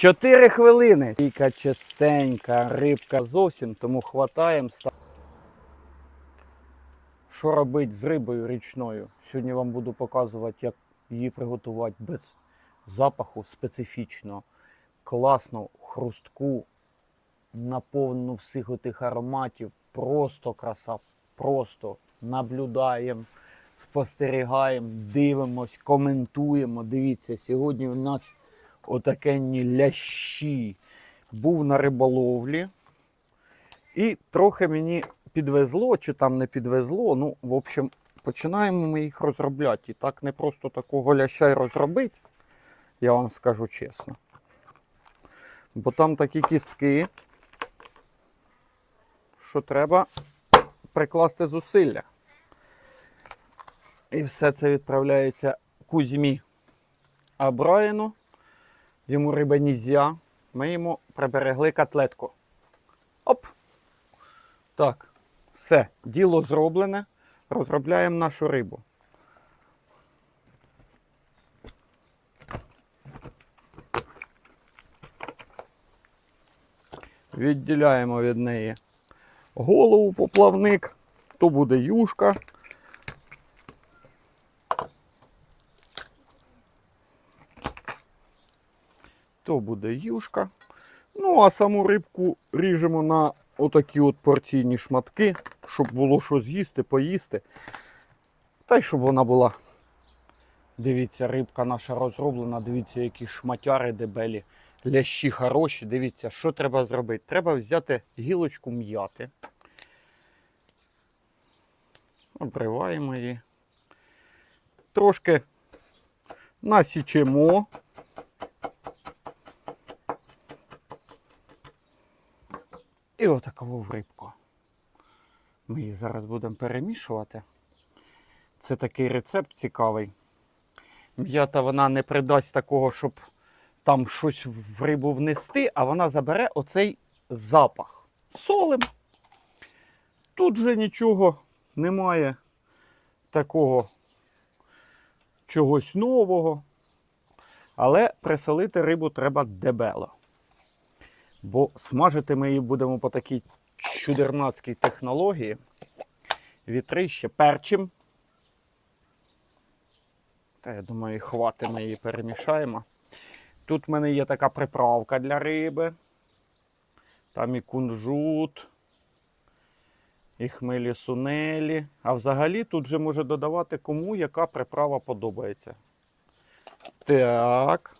Чотири хвилини. Ріка чистенька, рибка зовсім, тому хватаємо. Що робити з рибою річною? Сьогодні вам буду показувати, як її приготувати без запаху специфічно, класно, хрустку, наповнену всіх отих ароматів. Просто краса, просто наблюдаємо, спостерігаємо, дивимось, коментуємо. Дивіться, сьогодні у нас отакенні лящі. Був на риболовлі. І трохи мені підвезло, чи там не підвезло. Ну, в общем, починаємо ми їх розробляти. І так не просто такого ляща й розробити, я вам скажу чесно. Бо там такі кістки, що треба прикласти зусилля. І все це відправляється Кузьмі Абраїну. Йому риба нізя. Ми йому приберегли котлетку. Оп! Так, все, діло зроблене. Розробляємо нашу рибу. Відділяємо від неї голову поплавник, то буде юшка. То буде юшка. Ну, а саму рибку ріжемо на отакі от порційні шматки, щоб було що з'їсти, поїсти. Та й щоб вона була. Дивіться, рибка наша розроблена, дивіться, які шматяри дебелі, лящі хороші. Дивіться, що треба зробити. Треба взяти гілочку м'яти. Обриваємо її. Трошки насічемо. І отакову в рибку. Ми її зараз будемо перемішувати. Це такий рецепт цікавий. М'ята вона не придасть такого, щоб там щось в рибу внести, а вона забере оцей запах. Солим. Тут вже нічого немає такого чогось нового. Але присолити рибу треба дебело. Бо смажити ми її будемо по такій чудернацькій технології. Вітрище перчим. Та я думаю, і хватить, ми її перемішаємо. Тут в мене є така приправка для риби. Там і кунжут, і хмелі сунелі. А взагалі тут же може додавати кому яка приправа подобається. Так.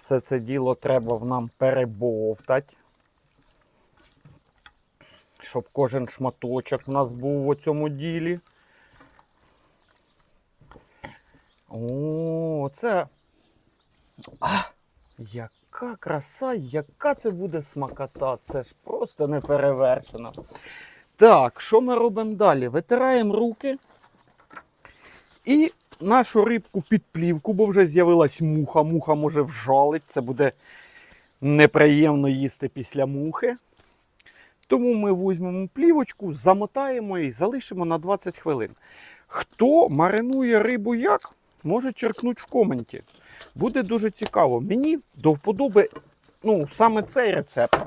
Все це діло треба нам перебовтати. Щоб кожен шматочок в нас був у цьому ділі. О, це. А, яка краса, яка це буде смакота. Це ж просто не перевершено. Так, що ми робимо далі? Витираємо руки і нашу рибку під плівку, бо вже з'явилась муха. Муха може вжалить. Це буде неприємно їсти після мухи. Тому ми візьмемо плівочку, замотаємо і залишимо на 20 хвилин. Хто маринує рибу як, може черкнути в коменті. Буде дуже цікаво. Мені до вподоби ну, саме цей рецепт.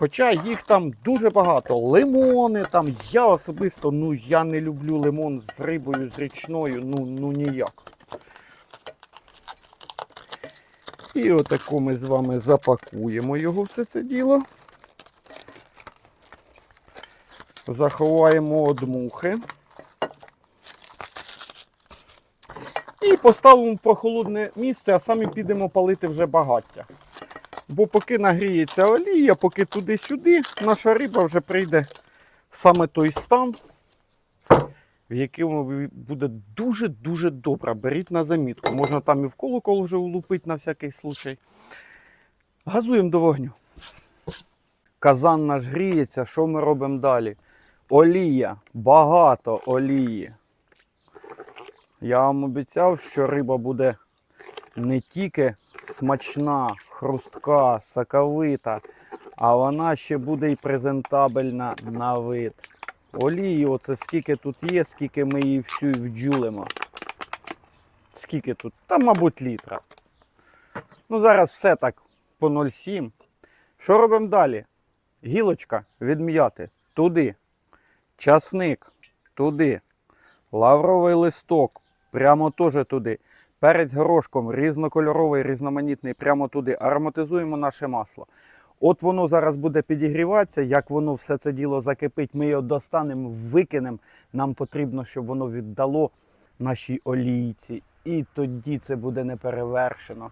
Хоча їх там дуже багато. Лимони там. Я особисто ну, я не люблю лимон з рибою, з річною, ну, ну ніяк. І отако ми з вами запакуємо його все це діло. Заховаємо від мухи. І поставимо в прохолодне місце, а самі підемо палити вже багаття. Бо поки нагріється олія, поки туди-сюди, наша риба вже прийде в саме той стан, в якому буде дуже-дуже добре. Беріть на замітку. Можна там і в колокол вже улупити на всякий случай. Газуємо до вогню. Казан наш гріється, що ми робимо далі? Олія, багато олії. Я вам обіцяв, що риба буде не тільки смачна, хрустка, соковита, а вона ще буде і презентабельна на вид. Олії, оце скільки тут є, скільки ми її всю вджулимо. Скільки тут? Та, мабуть, літра. Ну, зараз все так по 0,7. Що робимо далі? Гілочка відм'яти туди. Часник туди. Лавровий листок прямо теж туди. Перець горошком різнокольоровий, різноманітний, прямо туди. Ароматизуємо наше масло. От воно зараз буде підігріватися, як воно все це діло закипить, ми його достанемо, викинемо. Нам потрібно, щоб воно віддало нашій олійці. І тоді це буде неперевершено.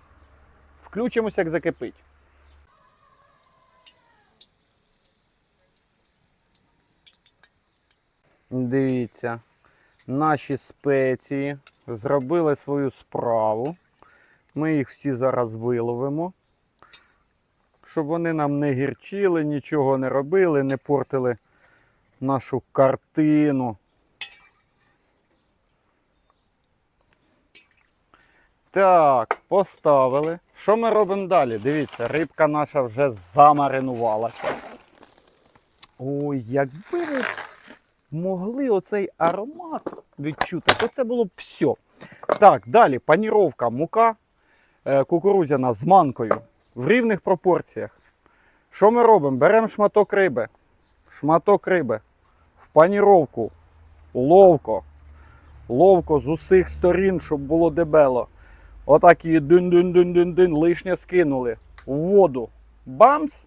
Включимося, як закипить. Дивіться, наші спеції зробили свою справу. Ми їх всі зараз виловимо, щоб вони нам не гірчили, нічого не робили, не портили нашу картину. Так, поставили. Що ми робимо далі? Дивіться, рибка наша вже замаринувалася. Ой, якби ви могли оцей аромат відчути, то це було б все. Так, далі паніровка, мука е, кукурудзяна з манкою в рівних пропорціях. Що ми робимо? Беремо шматок риби, шматок риби в паніровку, ловко, ловко з усіх сторін, щоб було дебело. Отак її дин-дин-дин-дин-дин, лишнє скинули в воду. Бамс!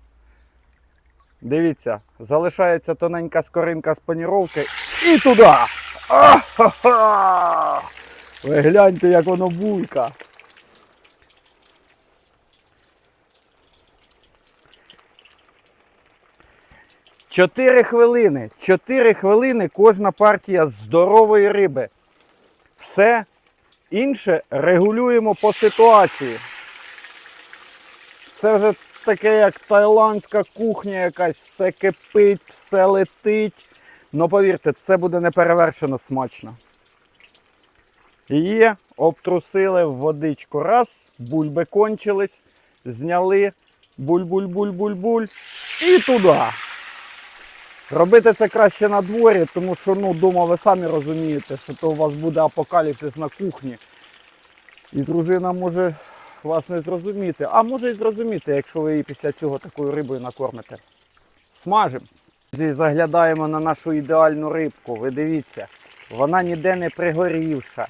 Дивіться, залишається тоненька скоринка з паніровки і туди. А-ха-ха! Ви гляньте, як воно булька. Чотири хвилини. Чотири хвилини кожна партія здорової риби. Все інше регулюємо по ситуації. Це вже таке, як тайландська кухня якась, все кипить, все летить. Ну повірте, це буде неперевершено смачно. Є, обтрусили в водичку. Раз, бульби кончились, зняли буль-буль-буль-буль-буль і туди. Робити це краще на дворі, тому що ну, дома ви самі розумієте, що то у вас буде апокаліпсис на кухні. І дружина може вас не зрозуміти. А може і зрозуміти, якщо ви її після цього такою рибою накормите. Смажимо. Заглядаємо на нашу ідеальну рибку. Ви дивіться, вона ніде не пригорівша.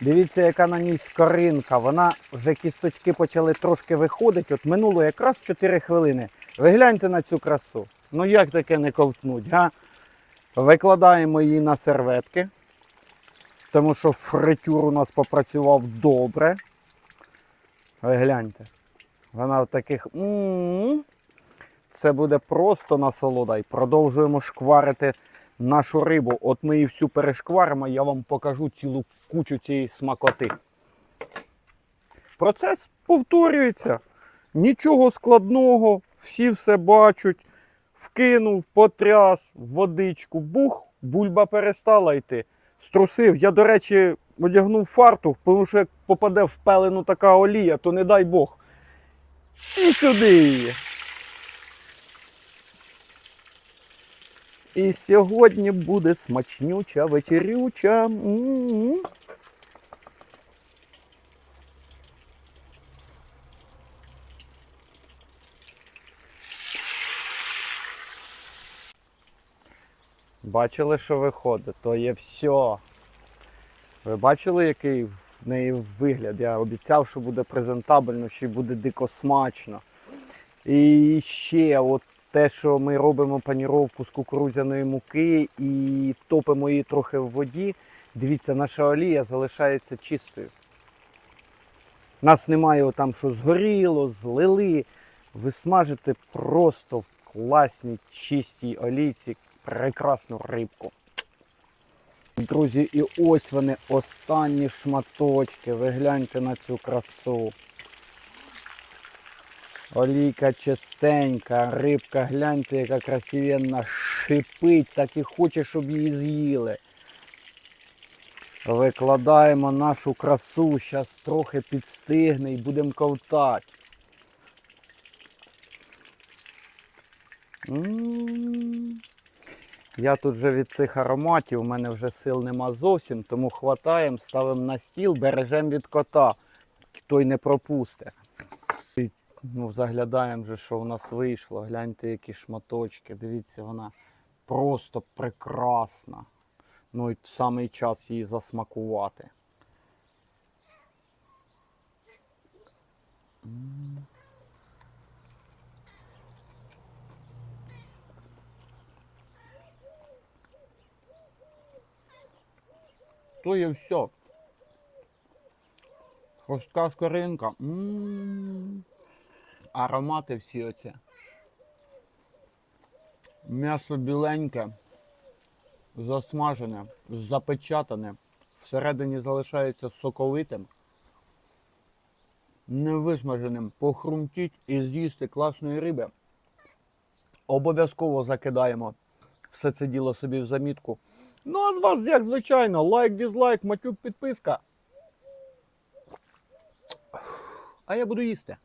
Дивіться, яка на ній скоринка. Вона вже кісточки почали трошки виходити. От минуло якраз 4 хвилини. Ви гляньте на цю красу. Ну як таке не ковтнуть, га? Викладаємо її на серветки, тому що фритюр у нас попрацював добре. Ви гляньте. Вона в таких. м Це буде просто насолода. І продовжуємо шкварити нашу рибу. От ми її всю перешкваримо, я вам покажу цілу кучу цієї смакоти. Процес повторюється. Нічого складного, всі все бачать. Вкинув, потряс, в водичку, бух, бульба перестала йти. Струсив. Я, до речі, одягнув фартух, тому що як попаде в пелену така олія, то не дай Бог. І сюди. І сьогодні буде смачнюча вечерюча. М-м-м. Бачили, що виходить, то є все. Ви бачили, який в неї вигляд? Я обіцяв, що буде презентабельно, що буде дико смачно. І ще от те, що ми робимо паніровку з кукурудзяної муки і топимо її трохи в воді. Дивіться, наша олія залишається чистою. Нас немає там, що згоріло, злили. Ви смажите просто в класній чистій олійці прекрасну рибку. Друзі, і ось вони останні шматочки. Ви гляньте на цю красу. Олійка чистенька, рибка, гляньте, яка красивенна, шипить, так і хоче, щоб її з'їли. Викладаємо нашу красу, зараз трохи підстигне і будемо ковтати. М. Я тут вже від цих ароматів, у мене вже сил нема зовсім, тому хватаємо, ставимо на стіл, бережемо від кота. Той не пропусте. Ну, заглядаємо вже, що в нас вийшло. Гляньте, які шматочки. Дивіться, вона просто прекрасна. Ну і самий час її засмакувати. М. То є все. Хрустка скоринка. Аромати всі оці. М'ясо біленьке, засмажене, запечатане, всередині залишається соковитим, невисмаженим, похрумтіть і з'їсти класної риби. Обов'язково закидаємо все це діло собі в замітку. Ну а з вас, як звичайно, лайк, дізлайк, матюк, підписка. А я буду їсти.